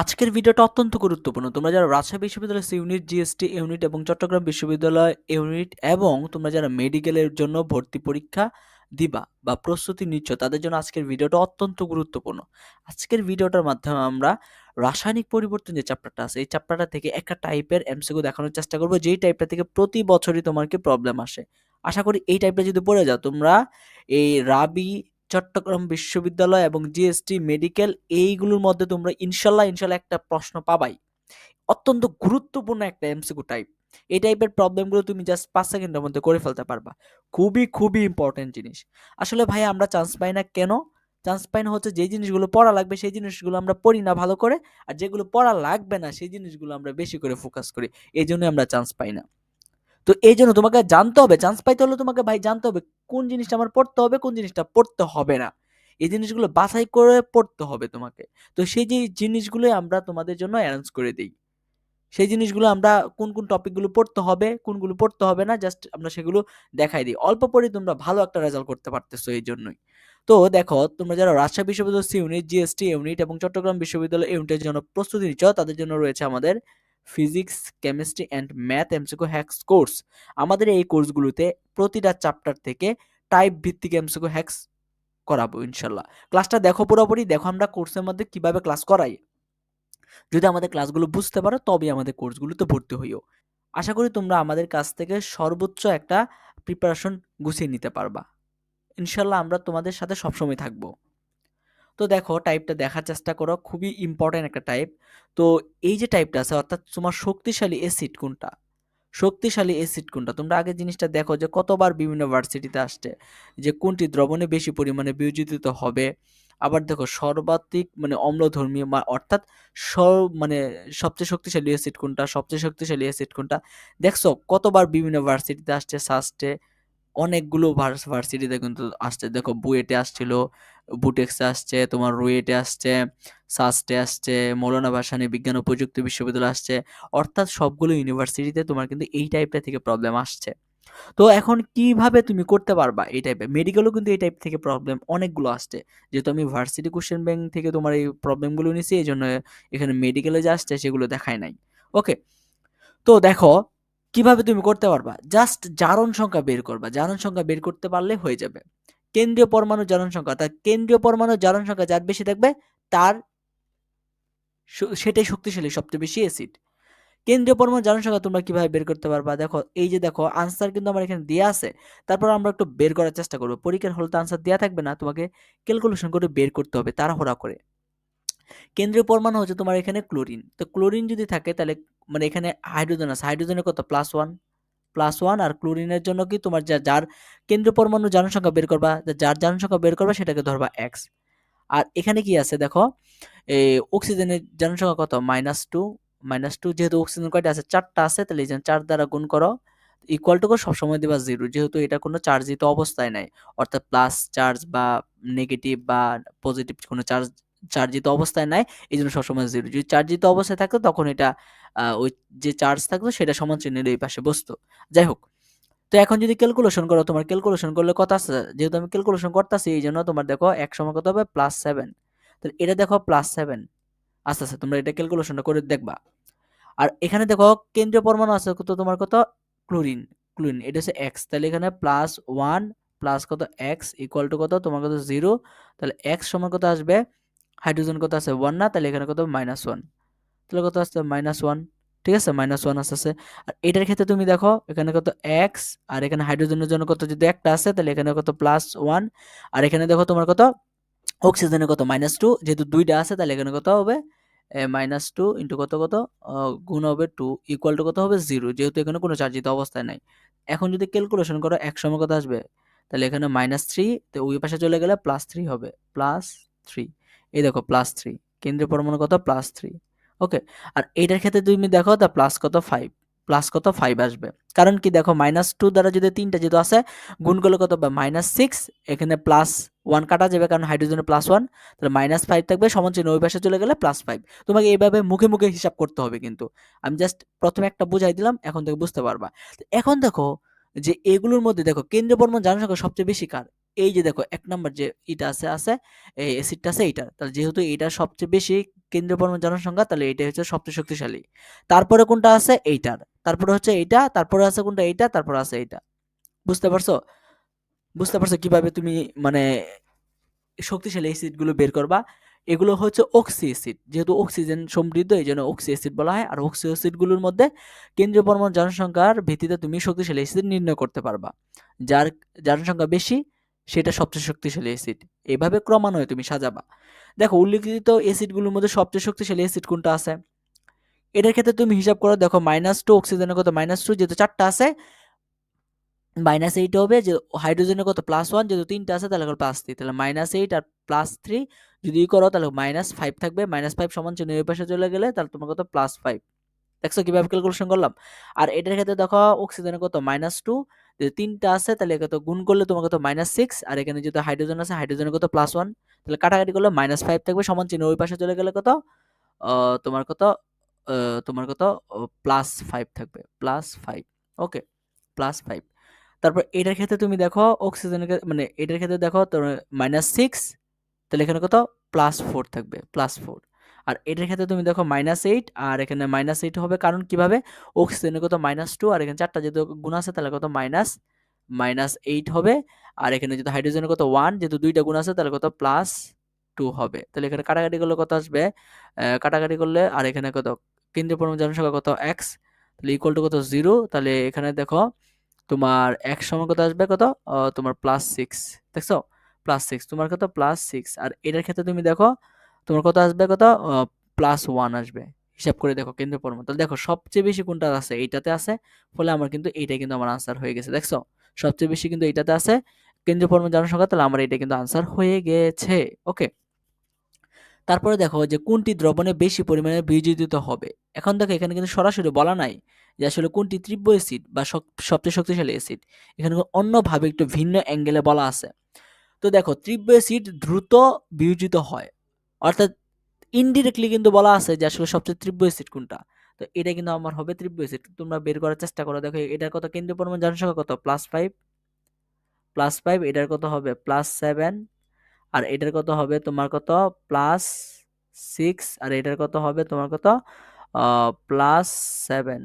আজকের ভিডিওটা অত্যন্ত গুরুত্বপূর্ণ। তোমরা যারা রাজশাহী বিশ্ববিদ্যালয়ের ইউনিট, জিএসটি ইউনিট এবং চট্টগ্রাম বিশ্ববিদ্যালয় ইউনিট এবং তোমরা যারা মেডিকেলের জন্য ভর্তি পরীক্ষা দিবা বা প্রস্তুতি নিচ্ছ, তাদের জন্য আজকের ভিডিওটা অত্যন্ত গুরুত্বপূর্ণ। আজকের ভিডিওটার মাধ্যমে আমরা রাসায়নিক পরিবর্তন যে চ্যাপ্টারটা আছে, এই চ্যাপ্টারটা থেকে একটা টাইপের এমসিকিউ দেখানোর চেষ্টা করব, যেই টাইপটা থেকে প্রতি বছরই তোমাকে প্রবলেম আসে। আশা করি এই টাইপটা যদি পড়ে যাও, তোমরা এই রাবি চট্টগ্রাম বিশ্ববিদ্যালয় এবং জিএসটি, মেডিকেল এইগুলোর মধ্যে তোমরা ইনশাল্লাহ ইনশাল্লাহ একটা প্রশ্ন পাবাই। অত্যন্ত গুরুত্বপূর্ণ একটা এমসিকিউ টাইপ এই টাইপের প্রবলেমগুলো তুমি জাস্ট পাঁচ সেকেন্ডের মধ্যে করে ফেলতে পারবা। খুবই খুবই ইম্পর্টেন্ট জিনিস। আসলে ভাই, আমরা চান্স পাই না কেন? চান্স পাই না হচ্ছে যে জিনিসগুলো পড়া লাগবে, সেই জিনিসগুলো আমরা পড়ি না ভালো করে, আর যেগুলো পড়া লাগবে না, সেই জিনিসগুলো আমরা বেশি করে ফোকাস করি। এই জন্য আমরা চান্স পাই না। তো এই জন্য তোমাকে জানতে হবে চান্স পাইতে হলে তোমাকে ভাই জানতে হবে কোন জিনিসটা আমার পড়তে হবে, কোন জিনিসটা পড়তে হবে না। এই জিনিসগুলো বাছাই করে পড়তে হবে তোমাকে। তো সেই যে জিনিসগুলো আমরা তোমাদের জন্য অ্যারেঞ্জ করে দিই। সেই জিনিসগুলো আমরা কোন কোন টপিকগুলো পড়তে হবে, কোনগুলো পড়তে হবে না জাস্ট আমরা সেগুলো দেখাই দিই। অল্প পরে তোমরা ভালো একটা রেজাল্ট করতে পারতেছো এই জন্যই। তো দেখো, তোমরা যারা রাজশাহী বিশ্ববিদ্যালয় সি ইউনিট জিএসটি, ইউনিট এবং চট্টগ্রাম বিশ্ববিদ্যালয়, ইউনিটের জন্য প্রস্তুতি নিচ্ছ, তাদের জন্য রয়েছে আমাদের ফিজিক্স কেমিস্ট্রি অ্যান্ড ম্যাথ এমসিকো হ্যাক্স কোর্স আমাদের এই কোর্সগুলোতে প্রতিটা চ্যাপ্টার থেকে টাইপ ভিত্তিক এমসিকো হ্যাক্স করাবো ইনশাল্লাহ। ক্লাসটা দেখো পুরোপুরি, দেখো আমরা কোর্সের মধ্যে কীভাবে ক্লাস করাই। যদি আমাদের ক্লাসগুলো বুঝতে পারো, তবে আমাদের কোর্সগুলোতে ভর্তি হইও। আশা করি তোমরা আমাদের কাছ থেকে সর্বোচ্চ একটা প্রিপারেশন গুছিয়ে নিতে পারবা। ইনশাল্লাহ আমরা তোমাদের সাথে সবসময় থাকব। তো দেখো টাইপটা দেখার চেষ্টা করো, খুবই ইম্পর্ট্যান্ট একটা টাইপ তো এই যে টাইপটা আছে, অর্থাৎ তোমার শক্তিশালী অ্যাসিড কোনটা? শক্তিশালী অ্যাসিড কোনটা? তোমরা আগে জিনিসটা দেখো যে কতবার বিভিন্ন ভার্সিটিতে আসছে, যে কোনটি দ্রবণে বেশি পরিমাণে বিয়োজিত হবে। আবার দেখো সর্বাধিক মানে অম্লধর্মী অর্থাৎ সর মানে সবচেয়ে শক্তিশালী অ্যাসিড কোনটা, সবচেয়ে শক্তিশালী অ্যাসিড কোনটা? দেখছ কতবার বিভিন্ন ভার্সিটিতে আসছে সাস্টে অনেকগুলো ভার্সিটিতে কিন্তু আসছে। দেখো বুয়েটে আসছিল, বুটেক্সে আসছে, তোমার রুয়েটে আসছে সাস্টে আসছে, মৌলানা ভাসানী বিজ্ঞান ও প্রযুক্তি বিশ্ববিদ্যালয় আসছে। অর্থাৎ সবগুলো ইউনিভার্সিটিতে তোমার কিন্তু এই টাইপটা থেকে প্রবলেম আসছে। তো এখন কীভাবে তুমি করতে পারবা এই টাইপের মেডিকেলও কিন্তু এই টাইপ থেকে প্রবলেম অনেকগুলো আসছে। যেহেতু আমি ভার্সিটি কোশ্চেন ব্যাংক থেকে তোমার এই প্রবলেমগুলো নিয়েছি এই জন্য এখানে মেডিকেলে যা আসছে সেগুলো দেখায় নাই। ওকে তো দেখো কীভাবে তুমি করতে পারবা? জাস্ট জারণ সংখ্যা বের করবা। জারণ সংখ্যা বের করতে পারলে হয়ে যাবে। কেন্দ্রীয় পরমাণু জারণ সংখ্যা। তার কেন্দ্রীয় পরমাণু জারণ সংখ্যা যার বেশি থাকবে, তার সেটাই শক্তিশালী, সবচেয়ে বেশি অ্যাসিড কেন্দ্রীয় পরমাণু জারণ সংখ্যা তোমরা কীভাবে বের করতে পারবা? দেখো, এই যে দেখো আনসার কিন্তু আমার এখানে দেওয়া আছে। তারপর আমরা একটু বের করার চেষ্টা করব। পরীক্ষার হলে তো আনসার দেওয়া থাকবে না। তোমাকে ক্যালকুলেশন করে বের করতে হবে, তাড়াহুড়া করে। কেন্দ্রীয় পরমাণু হচ্ছে তোমার এখানে ক্লোরিন। তো ক্লোরিন যদি থাকে তাহলে মানে এখানে হাইড্রোজেন আছে। হাইড্রোজেনের কত? প্লাস ওয়ান প্লাস ওয়ান আর ক্লোরিনের জন্য কি তোমার যা, যার কেন্দ্রীয় পরমাণু জারণ সংখ্যা বের করবা যার জারণ সংখ্যা বের করবা সেটাকে ধরবা এক্স আর এখানে কি আছে দেখো? এই অক্সিজেনের জারণ সংখ্যা কত? মাইনাস টু মাইনাস টু যেহেতু অক্সিজেন কয়টা আছে? চারটা আছে, তাহলে এই চার দ্বারা গুণ করো ইকুয়াল টু সবসময় দেবা জিরো যেহেতু এটা কোনো চার্জিত অবস্থায় নাই। অর্থাৎ প্লাস চার্জ বা নেগেটিভ বা পজিটিভ কোনো চার্জ চার্জিত অবস্থায় নাই এই জন্য সবসময় জিরো যদি চার্জিত অবস্থায় থাকতো তখন এটা ওই যে চার্জ থাকতো, সেটা সমান চিহ্নের এই পাশে বসতো। যাই হোক, তো এখন যদি ক্যালকুলেশন করো, তোমার ক্যালকুলেশন করলে কত আছে যেহেতু আমি ক্যালকুলেশন করতেছি এই জন্য তোমার দেখো এক সময় কত হবে? প্লাস সেভেন তাহলে এটা দেখো প্লাস সেভেন আস্তে আস্তে, তোমরা এটা ক্যালকুলেশনটা করে দেখবা। আর এখানে দেখো কেন্দ্রীয় পরমাণু আছে কত তোমার কত? ক্লোরিন ক্লোরিন এটা হচ্ছে এক্স তাহলে এখানে প্লাস ওয়ান প্লাস কত? এক্স ইকুয়াল টু কত? তোমার কত? জিরো তাহলে এক্স সময় কত আসবে? হাইড্রোজেন কত আছে? ওয়ান না, তাহলে এখানে কত? মাইনাস ওয়ান তাহলে কত আসছে? মাইনাস ওয়ান ঠিক আছে? মাইনাস ওয়ান আসতেছে। আর এটার ক্ষেত্রে তুমি দেখো, এখানে কত? এক্স আর এখানে হাইড্রোজেনের জন্য কত? যদি একটা আছে তাহলে এখানে কত? প্লাস ওয়ান আর এখানে দেখো, তোমার কত? অক্সিজেনের কত? মাইনাস টু যেহেতু দুইটা আছে, তাহলে এখানে কত হবে? মাইনাস টু ইন্টু কত কত? গুণ হবে টু ইকুয়াল টু কত হবে? জিরো যেহেতু এখানে কোনো চার্জিত অবস্থায় নাই। এখন যদি ক্যালকুলেশন করো, এক সময় কত আসবে? তাহলে এখানে মাইনাস থ্রি তো ওই পাশে চলে গেলে প্লাস থ্রি হবে। প্লাস থ্রি এই দেখো প্লাস থ্রি কেন্দ্রীয় পরমাণু কত? প্লাস থ্রি ওকে আর এইটার ক্ষেত্রে তুমি দেখো তা প্লাস কত? ফাইভ প্লাস কত? ফাইভ আসবে। কারণ কি দেখো মাইনাস টু দ্বারা যদি তিনটা যেহেতু আছে গুণ করলে কত হবে মাইনাস সিক্স এখানে প্লাস ওয়ান কাটা যাবে কারণ হাইড্রোজেনের প্লাস ওয়ান তাহলে মাইনাস ফাইভ থাকবে, সমান ওই পাশে চলে গেলে প্লাস ফাইভ তোমাকে এইভাবে মুখে মুখে হিসাব করতে হবে কিন্তু। আমি জাস্ট প্রথমে একটা বুঝাই দিলাম, এখন থেকে বুঝতে পারবা। এখন দেখো যে এগুলোর মধ্যে দেখো, কেন্দ্রীয় পরমাণু জানা সংখ্যা সবচেয়ে বেশি কার? এই যে দেখো, এক নম্বর যে এটা আছে আছে, এই অ্যাসিডটা আছে এইটা। তাহলে যেহেতু এটা সবচেয়ে বেশি কেন্দ্রীয় পরমাণু জনসংখ্যা, তাহলে এটা হচ্ছে সবচেয়ে শক্তিশালী। তারপরে কোনটা আছে? এইটার। তারপরে হচ্ছে এইটা, তারপরে আছে কোনটা? এইটা, তারপরে আছে এইটা। বুঝতে পারছ? বুঝতে পারছ কীভাবে তুমি মানে শক্তিশালী অ্যাসিডগুলো বের করবা? এগুলো হচ্ছে অক্সি অ্যাসিড যেহেতু অক্সিজেন সমৃদ্ধ, এই জন্য অক্সি অ্যাসিড বলা হয়। আর অক্সি অ্যাসিডগুলোর মধ্যে কেন্দ্রীয় পরমাণু জনসংখ্যার ভিত্তিতে তুমি শক্তিশালী অ্যাসিড নির্ণয় করতে পারবা। যার জনসংখ্যা বেশি সেটা সবচেয়ে শক্তিশালী অ্যাসিড এইভাবে ক্রমান্বয়ে তুমি সাজাবা। দেখো, উল্লিখিত অ্যাসিডগুলোর মধ্যে সবচেয়ে শক্তিশালী অ্যাসিড কোনটা আছে? এটার ক্ষেত্রে তুমি হিসাব করো, দেখো মাইনাস টু অক্সিজেনের কত? মাইনাস টু যেহেতু চারটা আছে মাইনাস এইট হবে, যে হাইড্রোজেনের কত? প্লাস ওয়ান যেহেতু তিনটা আছে, তাহলে প্লাস থ্রি তাহলে মাইনাস এইট আর প্লাস থ্রি যদি করো, তাহলে মাইনাস ফাইভ থাকবে। মাইনাস ফাইভ সমান চিহ্ন ওই পাশে চলে গেলে, তাহলে তোমার কত? প্লাস ফাইভ দেখছ, কীভাবে ক্যালকুলেশন করলাম? আর এটার ক্ষেত্রে দেখো অক্সিজেনের কত? মাইনাস টু যদি তিনটা আছে, তাহলে কত গুণ করলে তোমার কত মাইনাস সিক্স আর এখানে যেহেতু হাইড্রোজেন আছে হাইড্রোজেনের কত প্লাস ওয়ান তাহলে কাটাকাটি করলে মাইনাস ফাইভ থাকবে, সমান চিহ্ন ওই পাশে চলে গেলে কত? তোমার কত? তোমার কত? প্লাস ফাইভ থাকবে plus five okay plus five তারপর এটার ক্ষেত্রে তুমি দেখো অক্সিজেনের মানে এটার ক্ষেত্রে দেখো তোমার মাইনাস সিক্স তাহলে এখানে কত? প্লাস ফোর থাকবে প্লাস ফোর আর এটার ক্ষেত্রে তুমি দেখো মাইনাস এইট আর এখানে মাইনাস এইট হবে কারণ কীভাবে? অক্সিজেনের কত মাইনাস টু আর এখানে চারটা যেহেতু গুণ আছে, তাহলে কত মাইনাস মাইনাস এইট হবে। আর এখানে যেহেতু হাইড্রোজেনের কত ওয়ান যেহেতু দুইটা গুণ আছে, তাহলে কত প্লাস টু হবে। তাহলে এখানে কাটাকাটি করলে কত আসবে? কাটাকাটি করলে, আর এখানে কত? কেন্দ্রীয় পরমাণু জনসংখ্যা কত? এক্স তাহলে ইকুয়াল টু কত? জিরো তাহলে এখানে দেখো তোমার এক সময় কত আসবে? কত? তোমার প্লাস সিক্স দেখছ? প্লাস সিক্স তোমার কত? প্লাস সিক্স আর এটার ক্ষেত্রে তুমি দেখো তোমার কত আসবে কত? প্লাস ওয়ান আসবে। হিসাব করে দেখো কেন্দ্রীয় পরমাণু তাহলে দেখো, সবচেয়ে বেশি কোনটা আছে, এইটাতে আছে, ফলে আমার কিন্তু এইটাই কিন্তু আমার আনসার হয়ে গেছে, দেখছ? সবচেয়ে বেশি কিন্তু এইটাতে আছে কেন্দ্রীয় পরমাণু জনসংখ্যা, তাহলে আমার এটা কিন্তু আনসার হয়ে গেছে। ওকে তারপরে দেখো যে কোনটি দ্রবণে বেশি পরিমাণে বিয়োজিত হবে? এখন দেখো, এখানে কিন্তু সরাসরি বলা নাই যে আসলে কোনটি তীব্র অ্যাসিড বা সবচেয়ে শক্তিশালী অ্যাসিড এখানে অন্যভাবে একটু ভিন্ন অ্যাঙ্গেলে বলা আছে। তো দেখো, তীব্র অ্যাসিড দ্রুত বিয়োজিত হয়। অর্থাৎ ইনডিরেক্টলি কিন্তু বলা আছে যে আসলে সবচেয়ে তীব্র অ্যাসিড কোনটা। তো এটা কিন্তু আমার হবে তীব্র অ্যাসিড তোমরা বের করার চেষ্টা করো। দেখো, এটার কত? কেন্দ্রীয় পরিমাণ জনসংখ্যা কত? প্লাস ফাইভ প্লাস ফাইভ এটার কত হবে? প্লাস সেভেন আর এটার কত হবে? তোমার কত? প্লাস সিক্স আর এটার কত হবে? তোমার কত? প্লাস সেভেন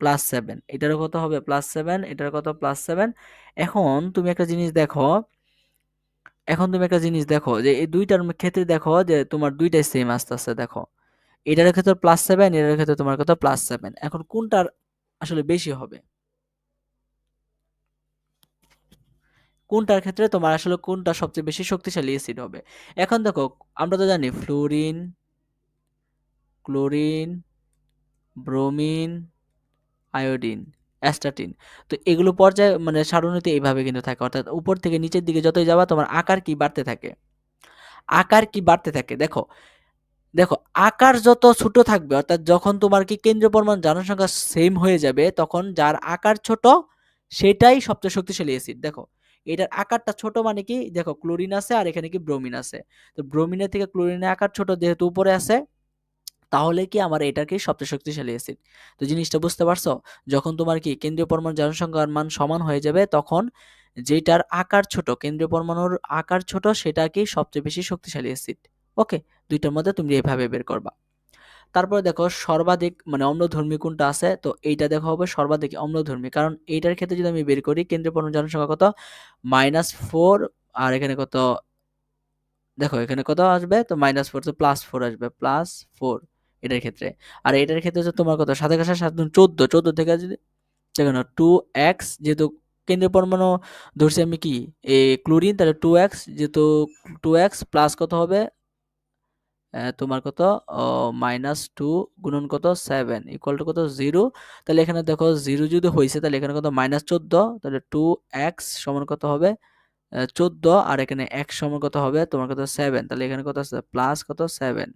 প্লাস সেভেন এটারও কত হবে? প্লাস সেভেন এটার কত? প্লাস সেভেন এখন তুমি একটা জিনিস দেখো এখন তুমি একটা জিনিস দেখো যে, এই দুইটার ক্ষেত্রে দেখো যে, তোমার দুইটাই সেম আস্তে আস্তে দেখো। এটার ক্ষেত্রে প্লাস সেভেন এটার ক্ষেত্রে তোমার কত প্লাস সেভেন এখন কোনটার আসলে বেশি হবে? কোনটার ক্ষেত্রে তোমার আসলে কোনটা সবচেয়ে বেশি শক্তিশালী অ্যাসিড হবে? এখন দেখো, আমরা তো জানি fluorine chlorine bromine iodine astatine তো এগুলো পর্যায়ে মানে সারণীতে এইভাবে কিন্তু থাকে। অর্থাৎ উপর থেকে নিচের দিকে যতই যাবা, তোমার আকার কি বাড়তে থাকে? আকার কি বাড়তে থাকে? দেখো দেখো, আকার যত ছোট থাকবে, অর্থাৎ যখন তোমার কি কেন্দ্রীয় পরিমাণ জনসংখ্যা সেম হয়ে যাবে, তখন যার আকার ছোট, সেটাই সবচেয়ে শক্তিশালী অ্যাসিড দেখো, এটার আকারটা ছোট মানে কি? দেখো ক্লোরিন আছে আর এখানে কি ব্রোমিন আছে। তো ব্রোমিনের থেকে ক্লোরিনের আকার ছোট যেহেতু উপরে আছে তাহলে কি আমার এটাকে সবচেয়ে শক্তিশালী অ্যাসিড তো জিনিসটা বুঝতে পারছ? যখন তোমার কি কেন্দ্রীয় পরমাণু জনসংখ্যার মান সমান হয়ে যাবে, তখন যেটার আকার ছোট, কেন্দ্রীয় পরমাণুর আকার ছোট, সেটাকে সবচেয়ে বেশি শক্তিশালী অ্যাসিড ওকে দুইটার মধ্যে তুমি এভাবে বের করবা। তারপরে দেখো সর্বাধিক মানে অম্লধর্মী কোনটা আছে? তো এইটা দেখো হবে সর্বাধিক অম্লধর্মী। কারণ এইটার ক্ষেত্রে যদি আমি বের করি, কেন্দ্রীয় পরমাণু জনসংখ্যা কত? মাইনাস ফোর আর এখানে কত? দেখো এখানে কত আসবে? তো মাইনাস ফোর তো প্লাস ফোর আসবে। প্লাস ফোর এটার ক্ষেত্রে। আর এটার ক্ষেত্রে হচ্ছে তোমার কত? সাথে কাছে সাত দুন চোদ্দ। চোদ্দ থেকে যদি দেখো না টু এক্স যেহেতু কেন্দ্রীয় পরমাণু ধরছি আমি কি? এ ক্লোরিন, তাহলে টু এক্স যেহেতু টু এক্স প্লাস কত হবে? তোমার কত? মাইনাস টু গুণন কত? সেভেন ইকুয়াল টু কত? জিরো তাহলে এখানে দেখো জিরো যদি হয়েছে তাহলে এখানে কত? মাইনাস চোদ্দ। তাহলে টু এক্স সমান কত হবে? চোদ্দ। আর এখানে এক সমান কত হবে? তোমার কত? সেভেন তাহলে এখানে কত আছে? প্লাস কত? সেভেন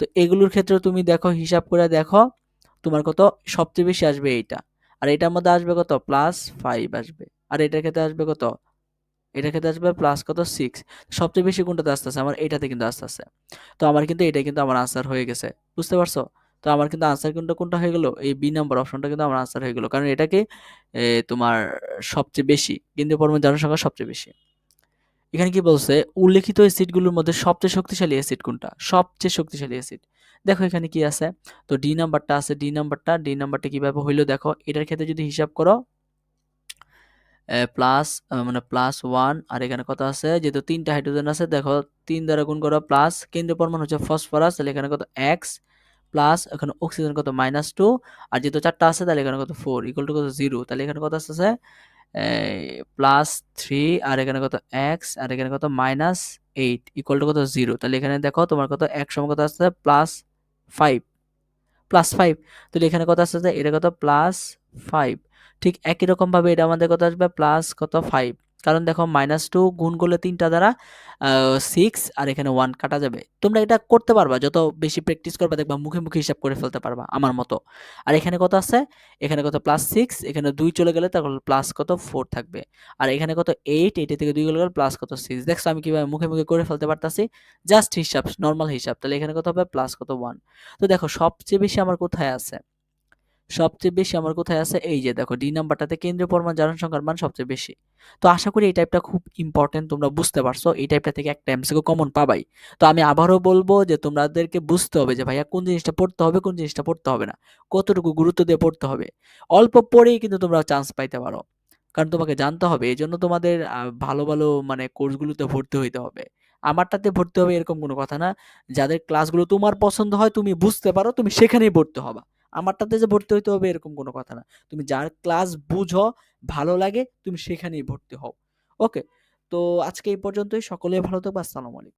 তো এগুলোর ক্ষেত্রে তুমি দেখো, হিসাব করে দেখো, তোমার কত সবচেয়ে বেশি আসবে এইটা। আর এটার মধ্যে আসবে কত? প্লাস ফাইভ আসবে। আর এটার ক্ষেত্রে আসবে কত? এটার ক্ষেত্রে আসবে প্লাস কত? সিক্স সবচেয়ে বেশি কোনটাতে আসতে আসতেছে? আমার এটাতে কিন্তু আসতে আসতেছে। তো আমার কিন্তু এটা কিন্তু আমার আনসার হয়ে গেছে। বুঝতে পারছ? তো আমার কিন্তু আনসার কোনটা কোনটা হয়ে গেলো? এই বি নাম্বার অপশনটা কিন্তু আমার আনসার হয়ে গেলো। কারণ এটাকে তোমার সবচেয়ে বেশি, কিন্তু পরমাণু জনসংখ্যা সবচেয়ে বেশি। এখানে কি বলছে? উল্লেখিত অ্যাসিডগুলোর মধ্যে সবচেয়ে শক্তিশালী অ্যাসিড কোনটা? সবচেয়ে শক্তিশালী অ্যাসিড। দেখো এখানে কি আছে? তো ডি নাম্বারটা আছে ডি নাম্বারটা ডি নাম্বারটা কীভাবে হইল দেখো? এটার ক্ষেত্রে যদি হিসাব করো প্লাস মানে প্লাস ওয়ান আর এখানে কত আছে? যেহেতু তিনটা হাইড্রোজেন আছে, দেখো, তিন দ্বারা গুণ করো প্লাস কেন্দ্রীয় পরমাণু হচ্ছে ফসফরাস তাহলে এখানে কত? এক্স প্লাস এখানে অক্সিজেন কত? মাইনাস টু আর যেহেতু চারটা আছে, তাহলে এখানে কত? ফোর ইকুয়াল টু কত? জিরো তাহলে এখানে কত আসতেছে? প্লাস থ্রি আর এখানে কত এক্স আর এখানে কত মাইনাস এইট ইকুয়াল টু কত জিরো তাহলে এখানে দেখো তোমার কত এক সময় কত আসতে প্লাস ফাইভ প্লাস ফাইভ তাহলে এখানে কত আসতে এটা কত? প্লাস ফাইভ ঠিক একই রকমভাবে এটা আমাদের কত আসবে? প্লাস কত ফাইভ কারণ দেখো মাইনাস টু গুণ করলে তিনটা দ্বারা সিক্স আর এখানে ওয়ান কাটা যাবে। তোমরা এটা করতে পারবা, যত বেশি প্র্যাকটিস করবা দেখবা মুখে মুখে হিসাব করে ফেলতে পারবা আমার মতো। আর এখানে কত আছে? এখানে কত প্লাস সিক্স এখানে দুই চলে গেলে তখন প্লাস কত ফোর থাকবে। আর এখানে কত এইট এইটা থেকে দুই গেলে প্লাস কত সিক্স দেখছ আমি কীভাবে মুখে মুখে করে ফেলতে পারতাছি? জাস্ট হিসাব নর্মাল হিসাব। তাহলে এখানে কত হবে? প্লাস কত ওয়ান তো দেখো সবচেয়ে বেশি আমার কোথায় আছে? সবচেয়ে বেশি আমার কোথায় আছে? এই যে দেখো ডি নাম্বারটাতে কেন্দ্রীয় পরমাণু জনসংখ্যার মান সবচেয়ে বেশি। তো আশা করি এই টাইপটা খুব ইম্পর্টেন্ট তোমরা বুঝতে পারছ। এই টাইপটা থেকে একটা এমসিকিউ কমন পাবাই। তো আমি আবারও বলব যে তোমাদেরকে বুঝতে হবে যে ভাইয়া কোন জিনিসটা পড়তে হবে, কোন জিনিসটা পড়তে হবে না। কতটুকু গুরুত্ব দিয়ে পড়তে হবে। অল্প পড়েই কিন্তু তোমরা চান্স পাইতে পারো। কারণ তোমাকে জানতে হবে, এই জন্য তোমাদের ভালো ভালো মানে কোর্সগুলোতে ভর্তি হইতে হবে। আমারটাতে ভর্তি হবে এরকম কোনো কথা না। যাদের ক্লাসগুলো তোমার পছন্দ হয়, তুমি বুঝতে পারো, তুমি সেখানেই ভর্তি হবা। আমারটাতে যে ভর্তি হইতে হবে এরকম কোনো কথা না। তুমি যার ক্লাস বুঝো, ভালো লাগে, তুমি সেখানেই ভর্তি হও। ওকে? তো আজকে এই পর্যন্তই। সকলে ভালো থাকবে আসসালামু আলাইকুম।